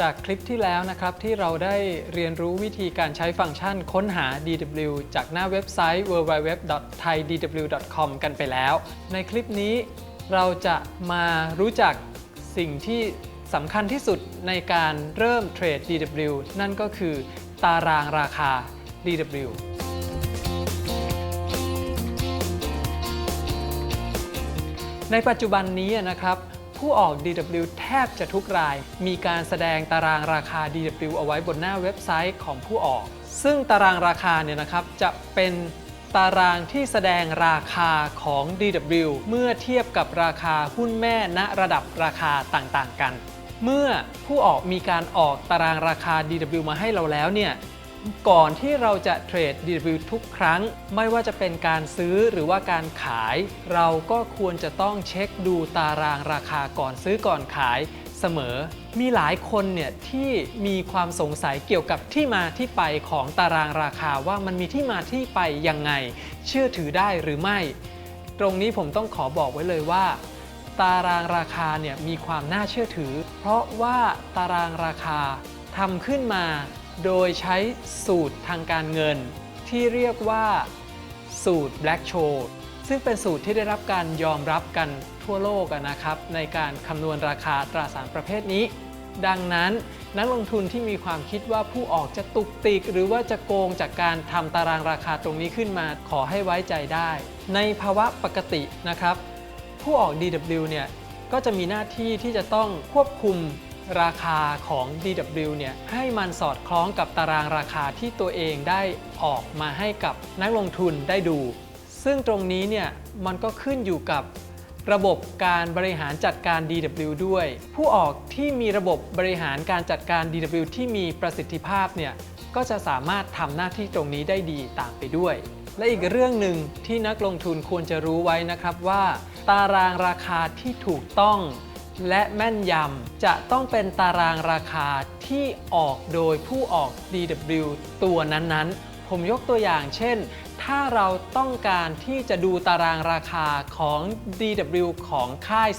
จากคลิปที่แล้วนะครับที่เราได้เรียนรู้วิธีการใช้ฟังก์ชันค้นหา DW จากหน้าเว็บไซต์ www.thaidw.com กันไปแล้ว ในคลิปนี้เราจะมารู้จักสิ่งที่สำคัญที่สุดในการเริ่มเทรด DW นั่นก็คือตารางราคา DW ในปัจจุบันนี้นะครับ ผู้ออก DW แทบจะทุกราย มีการแสดงตารางราคา DW เอาไว้บนหน้าเว็บไซต์ของผู้ออก ซึ่งตารางราคาเนี่ยนะครับจะเป็นตารางที่แสดงราคาของ DW เมื่อเทียบกับราคาหุ้นแม่ณระดับราคาต่างๆกัน เมื่อผู้ออกมีการออกตารางราคา DW มาให้เราแล้วเนี่ย ก่อนที่เราจะเทรด DW ทุกครั้ง ไม่ว่าจะเป็นการซื้อหรือว่าการขาย เราก็ควรจะต้องเช็คดูตารางราคาก่อนซื้อก่อนขายเสมอ มีหลายคนเนี่ยที่มีความสงสัยเกี่ยวกับที่มาที่ไปของตารางราคาว่ามันมีที่มาที่ไปยังไง เชื่อถือได้หรือไม่ ตรงนี้ผมต้องขอบอกไว้เลยว่าตารางราคาเนี่ยมีความน่าเชื่อถือ เพราะว่าตารางราคาทำขึ้นมา โดยใช้สูตรทางการเงิน ที่เรียกว่าสูตร Black Show ซึ่งเป็นสูตรที่ได้รับการยอมรับกันทั่วโลกนะครับ ในการคำนวณราคาตราสารประเภทนี้ ดังนั้นนักลงทุนที่มีความคิดว่าผู้ออกจะตุกติก หรือว่าจะโกงจากการทำตารางราคาตรงนี้ขึ้นมาขอให้ไว้ใจได้ ในภาวะปกตินะครับ ผู้ออก DW เนี่ยก็จะมีหน้าที่ที่จะต้องควบคุม ราคาของ DW เนี่ยให้มันสอดคล้องกับตารางราคาที่ตัวเองได้ออกมาให้กับนักลงทุนได้ดู ซึ่งตรงนี้เนี่ยมันก็ขึ้นอยู่กับระบบการบริหารจัดการ DW ด้วย ผู้ออกที่มีระบบบริหารการจัดการ DW ที่มีประสิทธิภาพเนี่ยก็จะสามารถทำหน้าที่ตรงนี้ได้ดีตามไปด้วย และอีกเรื่องหนึ่งที่นักลงทุนควรจะรู้ไว้นะครับว่า ตารางราคาที่ถูกต้อง และแม่นยำจะต้องเป็นตารางราคาที่ออกโดยผู้ออก DW ตัวนั้นๆ ผมยกตัวอย่างเช่น ถ้าเราต้องการที่จะดูตารางราคาของ DW ของค่าย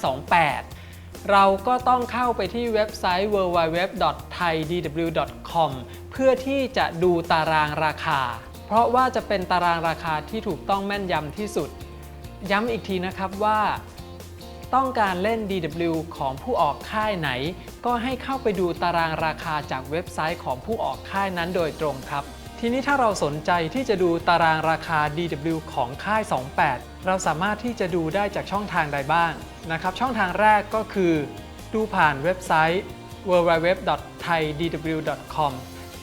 28 เราก็ต้องเข้าไปที่เว็บไซต์ www.thaidw.com เพื่อที่จะดูตารางราคา เพราะว่าจะเป็นตารางราคาที่ถูกต้องแม่นยำที่สุด ย้ำอีกทีนะครับว่า ต้องการเล่น DW ของผู้ออกค่ายไหน ก็ให้เข้าไปดูตารางราคาจากเว็บไซต์ของผู้ออกค่ายนั้นโดยตรงครับ ทีนี้ถ้าเราสนใจที่จะดูตารางราคา DW ของค่าย 28 เราสามารถที่จะดูได้จากช่องทางใดบ้างนะครับช่องทางแรกก็คือ ดูผ่านเว็บไซต์ www.thaidw.com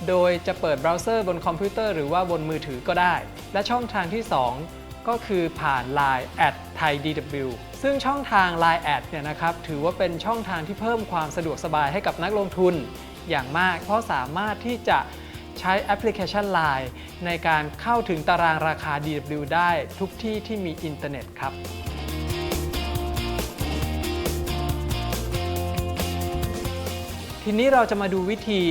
โดยจะเปิดเบราว์เซอร์บนคอมพิวเตอร์หรือว่าบนมือถือก็ได้ และช่องทางที่ 2 ก็คือผ่าน Line at thaidw ซึ่งช่องทาง Line แอดเนี่ยนะครับถือว่าเป็นช่องทางที่เพิ่มความสะดวกสบายให้กับนักลงทุนอย่างมาก เพราะสามารถที่จะใช้แอปพลิเคชัน Line ในการเข้าถึงตารางราคา DW ได้ทุกที่ที่มีอินเทอร์เน็ตครับทีนี้เราจะมาดูวิธี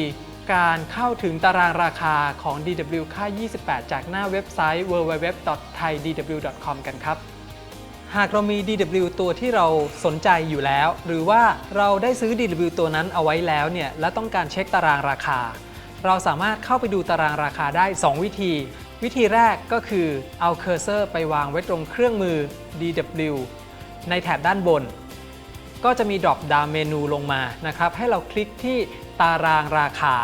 การเข้าถึงตารางราคาของ DW ค่า 28 จากหน้าเว็บไซต์ www.thaidw.com กันครับ หากเรามี DW ตัวที่เราสนใจอยู่แล้ว หรือว่าเราได้ซื้อ DW ตัวนั้นเอาไว้แล้วเนี่ยและต้องการเช็คตารางราคา เราสามารถเข้าไปดูตารางราคาได้ 2 วิธี วิธีแรกก็คือเอาเคอร์เซอร์ไปวางไว้ตรงเครื่องมือ DW ในแถบด้านบนก็จะมี drop down เมนูลงมานะครับ ให้เราคลิกที่ ตารางราคา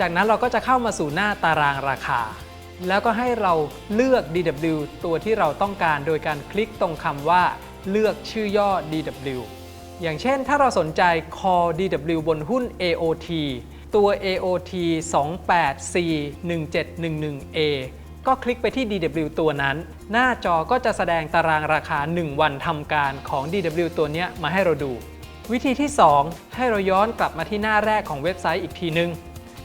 จากนั้นเราก็จะเข้ามาสู่หน้าตารางราคา แล้วก็ให้เราเลือก DW ตัวที่เราต้องการโดยการคลิกตรงคำว่าเลือกชื่อย่อ DW อย่างเช่นถ้าเราสนใจ call DW บนหุ้น AOT ตัว AOT 28C 1711A ก็คลิกไปที่ DW ตัวนั้น หน้าจอก็จะแสดงตารางราคา 1 วันทำการของ DW ตัวนี้มาให้เราดู วิธีที่ 2 ให้เราย้อนกลับมาที่หน้าแรกของเว็บไซต์อีกทีนึง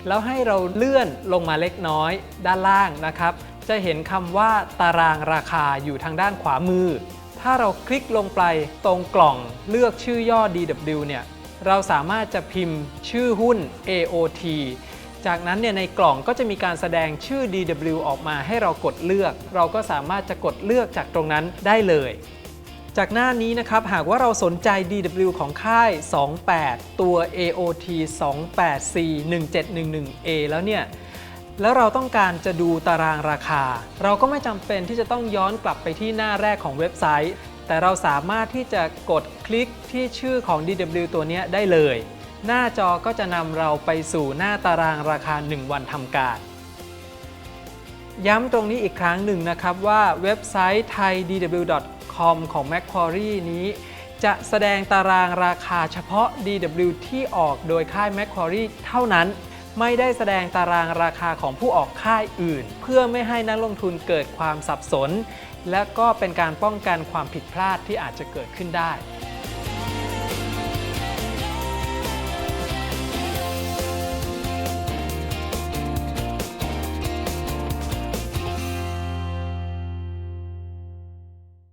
แล้วให้เราเลื่อนลงมาเล็กน้อยด้านล่างนะครับ จะเห็นคำว่าตารางราคาอยู่ทางด้านขวามือ ถ้าเราคลิกลงไปตรงกล่องเลือกชื่อย่อ DW เนี่ย เราสามารถจะพิมพ์ชื่อหุ้น AOT จากนั้นเนี่ยในกล่องก็จะมีการแสดงชื่อ DW ออกมาให้เรากดเลือก เราก็สามารถจะกดเลือกจากตรงนั้นได้เลย จากหน้านี้นะครับ หากว่าเราสนใจ DW ของค่าย 28 ตัว AOT 28C 1711A แล้วเนี่ย แล้วเราต้องการจะดูตารางราคา เราก็ไม่จำเป็นที่จะต้องย้อนกลับไปที่หน้าแรกของเว็บไซต์ แต่เราสามารถที่จะกดคลิกที่ชื่อของ DW ตัวนี้ได้เลย หน้าจอก็จะนำเราไปสู่หน้าตารางราคา 1 วันทำการย้ำตรงนี้อีกครั้งหนึ่งนะครับว่าเว็บไซต์ .com ของ Macquarie นี้ จะแสดงตารางราคาเฉพาะ DW ที่ออกโดยค่าย Macquarie เท่านั้น ไม่ได้แสดงตารางราคาของผู้ออกค่ายอื่น เพื่อไม่ให้นักลงทุนเกิดความสับสน และก็เป็นการป้องกันความผิดพลาดที่อาจจะเกิดขึ้นได้